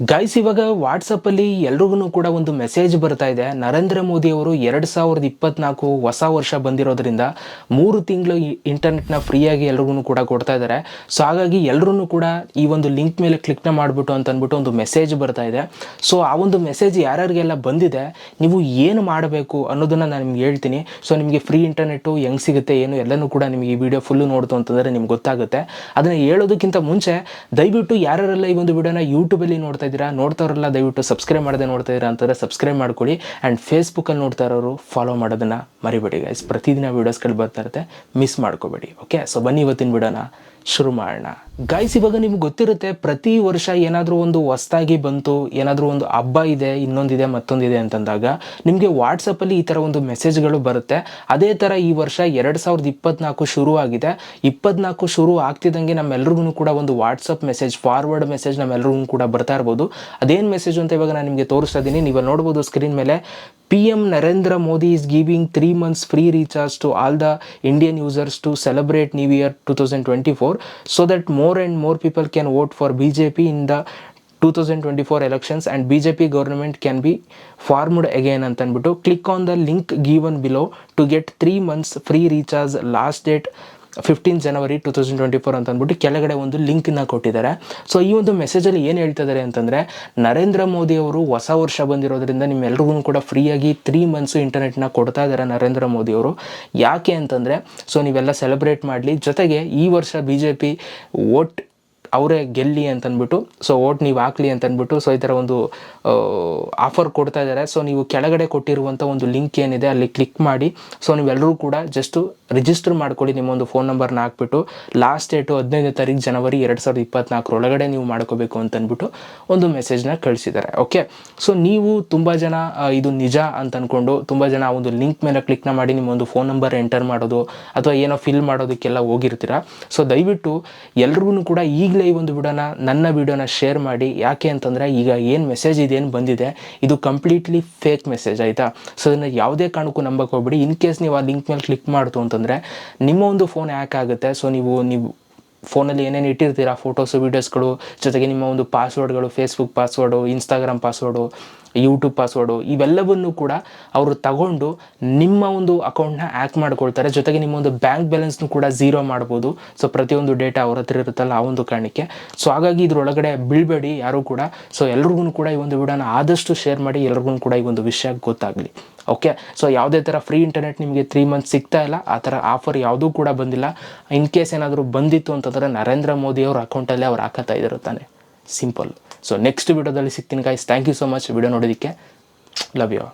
Guys ಇವಾಗ ವಾಟ್ಸಪ್ಪಲ್ಲಿ ಎಲ್ರಿಗೂ ಕೂಡ ಒಂದು ಮೆಸೇಜ್ ಬರ್ತಾ ಇದೆ. ನರೇಂದ್ರ ಮೋದಿ ಅವರು ಎರಡು ಸಾವಿರದ ಇಪ್ಪತ್ನಾಲ್ಕು ಹೊಸ ವರ್ಷ ಬಂದಿರೋದ್ರಿಂದ ಮೂರು ತಿಂಗಳು ಇಂಟರ್ನೆಟ್ನ ಫ್ರೀಯಾಗಿ ಎಲ್ರಿಗೂ ಕೂಡ ಕೊಡ್ತಾ ಇದ್ದಾರೆ ಸೊ ಹಾಗಾಗಿ ಎಲ್ಲರೂ ಕೂಡ ಈ ಒಂದು ಲಿಂಕ್ ಮೇಲೆ ಕ್ಲಿಕ್ನ ಮಾಡಿಬಿಟ್ಟು ಅಂತ ಅಂದ್ಬಿಟ್ಟು ಒಂದು ಮೆಸೇಜ್ ಬರ್ತಾ ಇದೆ. ಸೊ ಆ ಒಂದು ಮೆಸೇಜ್ ಯಾರ್ಯಾರಿಗೆಲ್ಲ ಬಂದಿದೆ, ನೀವು ಏನು ಮಾಡಬೇಕು ಅನ್ನೋದನ್ನು ನಾನು ನಿಮ್ಗೆ ಹೇಳ್ತೀನಿ. ಸೊ ನಿಮಗೆ ಫ್ರೀ ಇಂಟರ್ನೆಟ್ಟು ಹೆಂಗೆ ಸಿಗುತ್ತೆ, ಏನು ಎಲ್ಲನೂ ಕೂಡ ನಿಮಗೆ ಈ ವಿಡಿಯೋ ಫುಲ್ಲು ನೋಡ್ತು ಅಂತಂದರೆ ನಿಮ್ಗೆ ಗೊತ್ತಾಗುತ್ತೆ. ಅದನ್ನು ಹೇಳೋದಕ್ಕಿಂತ ಮುಂಚೆ ದಯವಿಟ್ಟು ಯಾರ್ಯಾರೆಲ್ಲ ಈ ಒಂದು ವಿಡಿಯೋನ ಯೂಟ್ಯೂಬಲ್ಲಿ ನೋಡ್ತಾ ಇದ್ದೀರಾ ನೋಡ್ತಾರಲ್ಲ ದಯವಿಟ್ಟು ಸಬ್ಸ್ಕ್ರೈಬ್ ಮಾಡದೆ ನೋಡ್ತಾ ಇದ್ದೀರಾ ಅಂತಂದರೆ ಸಬ್ಸ್ಕ್ರೈಬ್ ಮಾಡ್ಕೊಳ್ಳಿ. ಆ್ಯಂಡ್ ಫೇಸ್ಬುಕ್ಕಲ್ಲಿ ನೋಡ್ತಾ ಇರೋರು ಫಾಲೋ ಮಾಡೋದನ್ನು ಮರಿಬೇಡಿ ಗೈಸ್ ಪ್ರತಿದಿನ ವೀಡಿಯೋಸ್ಗಳು ಬರ್ತಾ ಇರುತ್ತೆ ಮಿಸ್ ಮಾಡ್ಕೋಬೇಡಿ. ಓಕೆ ಸೊ ಬನ್ನಿ ಇವತ್ತಿನ ವಿಡಿಯೋನ ಶುರು ಮಾಡೋಣ. ಗೈಸ್ ಇವಾಗ ನಿಮ್ಗೆ ಗೊತ್ತಿರುತ್ತೆ, ಪ್ರತಿ ವರ್ಷ ಏನಾದರೂ ಒಂದು ಹೊಸ್ತಾಗಿ ಬಂತು, ಏನಾದರೂ ಒಂದು ಹಬ್ಬ ಇದೆ, ಇನ್ನೊಂದಿದೆ, ಮತ್ತೊಂದಿದೆ ಅಂತಂದಾಗ ನಿಮಗೆ ವಾಟ್ಸಪ್ಪಲ್ಲಿ ಈ ಥರ ಒಂದು ಮೆಸೇಜ್ಗಳು ಬರುತ್ತೆ. ಅದೇ ಥರ ಈ ವರ್ಷ ಎರಡು ಸಾವಿರದ ಇಪ್ಪತ್ನಾಲ್ಕು ಶುರು ಆಗಿದೆ ಇಪ್ಪತ್ನಾಲ್ಕು ಶುರು ಆಗ್ತಿದ್ದಂಗೆ ನಮ್ಮೆಲ್ರಿಗೂ ಕೂಡ ಒಂದು ವಾಟ್ಸಪ್ ಮೆಸೇಜ್ ಫಾರ್ವರ್ಡ್ ಮೆಸೇಜ್ ನಮ್ಮೆಲ್ರಿಗೂ ಕೂಡ ಬರ್ತಾ ಇರ್ಬೋದು. ಅದೇನು ಮೆಸೇಜ್ ಅಂತ ಇವಾಗ ನಾನು ನಿಮಗೆ ತೋರಿಸ್ತಾ ಇದ್ದೀನಿ ನೀವು ನೋಡ್ಬೋದು ಸ್ಕ್ರೀನ್ ಮೇಲೆ. P M Narendra Modi is giving three months free recharge to all the Indian users to celebrate new year two thousand twenty four so that more and more people can vote for B J P in the two thousand twenty four elections and B J P government can be formed again ಅಂತ ಅಂದ್ಬಿಟ್ಟು click on the link given below to get three months free recharge last date Fifteen January two thousand twenty four ಅಂತ ಅಂದ್ಬಿಟ್ಟು ಕೆಳಗಡೆ ಒಂದು ಲಿಂಕ್ನ ಕೊಟ್ಟಿದ್ದಾರೆ. So ಈ ಒಂದು ಮೆಸೇಜಲ್ಲಿ ಏನು ಹೇಳ್ತಿದ್ದಾರೆ ಅಂತಂದರೆ, ನರೇಂದ್ರ ಮೋದಿ ಅವರು ಹೊಸ ವರ್ಷ ಬಂದಿರೋದ್ರಿಂದ ನಿಮ್ಮೆಲ್ರಿಗೂ ಕೂಡ ಫ್ರೀಯಾಗಿ ತ್ರೀ ಮಂತ್ಸು ಇಂಟರ್ನೆಟ್ನ ಕೊಡ್ತಾ ಇದ್ದಾರೆ ನರೇಂದ್ರ ಮೋದಿ ಅವರು. ಯಾಕೆ ಅಂತಂದರೆ ಸೊ ನೀವೆಲ್ಲ ಸೆಲೆಬ್ರೇಟ್ ಮಾಡಲಿ. ಜೊತೆಗೆ ಈ ವರ್ಷ ಬಿ ಜೆ ಪಿ ಓಟ್ ಅವರೇ ಗೆಲ್ಲಿ ಅಂತಂದ್ಬಿಟ್ಟು ಸೊ ಓಟ್ ನೀವು ಹಾಕ್ಲಿ ಅಂತಂದ್ಬಿಟ್ಟು ಸೊ ಈ ಥರ ಒಂದು ಆಫರ್ ಕೊಡ್ತಾ ಇದ್ದಾರೆ. ಸೊ ನೀವು ಕೆಳಗಡೆ ಕೊಟ್ಟಿರುವಂಥ ಒಂದು ಲಿಂಕ್ ಏನಿದೆ, ಅಲ್ಲಿ ಕ್ಲಿಕ್ ಮಾಡಿ. ಸೊ ನೀವೆಲ್ಲರೂ ಕೂಡ ಜಸ್ಟು ರಿಜಿಸ್ಟರ್ ಮಾಡ್ಕೊಳ್ಳಿ, ನಿಮ್ಮ ಒಂದು ಫೋನ್ ನಂಬರ್ನ ಹಾಕ್ಬಿಟ್ಟು ಲಾಸ್ಟ್ ಡೇಟು ಹದಿನೈದನೇ ತಾರೀಕು ಜನವರಿ ಎರಡು ಸಾವಿರದ ಇಪ್ಪತ್ನಾಲ್ಕರೊಳಗಡೆ ನೀವು ಮಾಡ್ಕೋಬೇಕು ಅಂತ ಒಂದು ಮೆಸೇಜ್ನ ಕಳಿಸಿದ್ದಾರೆ ಓಕೆ ಸೊ ನೀವು ತುಂಬ ಜನ ಇದು ನಿಜ ಅಂತ ಅಂದ್ಕೊಂಡು ತುಂಬ ಜನ ಒಂದು ಲಿಂಕ್ ಮೇಲೆ ಕ್ಲಿಕ್ನ ಮಾಡಿ ನಿಮ್ಮ ಒಂದು ಫೋನ್ ನಂಬರ್ ಎಂಟರ್ ಮಾಡೋದು ಅಥವಾ ಏನೋ ಫಿಲ್ ಮಾಡೋದಕ್ಕೆಲ್ಲ ಹೋಗಿರ್ತೀರ? ಸೊ ದಯವಿಟ್ಟು ಎಲ್ರಿಗೂ ಕೂಡ ಈಗಲೇ ಈ ಒಂದು ವಿಡಿಯೋನ, ನನ್ನ ವಿಡಿಯೋನ ಶೇರ್ ಮಾಡಿ. ಯಾಕೆ ಅಂತಂದರೆ ಈಗ ಏನು ಮೆಸೇಜ್ ಇದೇನು ಬಂದಿದೆ, ಇದು ಕಂಪ್ಲೀಟ್ಲಿ ಫೇಕ್ ಮೆಸೇಜ್ ಆಯಿತಾ? ಸೊ ಅದನ್ನು ಯಾವುದೇ ಕಾರಣಕ್ಕೂ ನಂಬಕ್ಕೆ ಹೋಗ್ಬಿಡಿ. ಇನ್ ಕೇಸ್ ನೀವು ಆ ಲಿಂಕ್ ಮೇಲೆ ಕ್ಲಿಕ್ ಮಾಡ್ತು ಅಂತಂದರೆ ನಿಮ್ಮ ಒಂದು ಫೋನ್ ಹ್ಯಾಕ್ ಆಗುತ್ತೆ. ಸೊ ನೀವು ನೀವು ಫೋನಲ್ಲಿ ಏನೇನು ಇಟ್ಟಿರ್ತೀರಾ? ಫೋಟೋಸು ವೀಡಿಯೋಸ್ಗಳು ಜೊತೆಗೆ ನಿಮ್ಮ ಒಂದು ಪಾಸ್ವರ್ಡ್ಗಳು Facebook password Instagram password YouTube password ಇವೆಲ್ಲವನ್ನು ಕೂಡ ಅವರು ತಗೊಂಡು ನಿಮ್ಮ ಒಂದು ಅಕೌಂಟ್ನ ಆ್ಯಕ್ ಮಾಡ್ಕೊಳ್ತಾರೆ. ಜೊತೆಗೆ ನಿಮ್ಮ ಒಂದು ಬ್ಯಾಂಕ್ ಬ್ಯಾಲೆನ್ಸ್ನು ಕೂಡ ಝೀರೋ ಮಾಡ್ಬೋದು. ಸೊ ಪ್ರತಿಯೊಂದು ಡೇಟಾ ಅವ್ರ ಹತ್ರ ಇರುತ್ತಲ್ಲ ಆ ಒಂದು ಕಾರಣಕ್ಕೆ. ಸೊ ಹಾಗಾಗಿ ಇದರೊಳಗಡೆ ಬೀಳ್ಬೇಡಿ ಯಾರೂ ಕೂಡ. ಸೊ ಎಲ್ರಿಗೂ ಕೂಡ ಈ ಒಂದು ವಿಡಿಯೋನ ಆದಷ್ಟು ಶೇರ್ ಮಾಡಿ, ಎಲ್ರಿಗೂ ಕೂಡ ಈ ಒಂದು ವಿಷಯ ಗೊತ್ತಾಗಲಿ. ಓಕೆ ಸೊ ಯಾವುದೇ ಥರ ಫ್ರೀ ಇಂಟರ್ನೆಟ್ ನಿಮಗೆ ತ್ರೀ ಮಂತ್ಸ್ ಸಿಗ್ತಾ ಇಲ್ಲ, ಆ ಥರ ಆಫರ್ ಯಾವುದೂ ಕೂಡ ಬಂದಿಲ್ಲ. ಇನ್ ಕೇಸ್ ಏನಾದರೂ ಬಂದಿತ್ತು ಅಂತಂದರೆ ನರೇಂದ್ರ ಮೋದಿ ಅವ್ರ ಅಕೌಂಟಲ್ಲೇ ಅವ್ರು ಹಾಕತ್ತಾ ತಾನೆ. ಸಿಂಪಲ್ ಸೊ ನೆಕ್ಸ್ಟ್ ವಿಡಿಯೋದಲ್ಲಿ ಸಿಗ್ತೀನಿ guys thank you so much video ನೋಡೋದಕ್ಕೆ ಲವ್ ಯು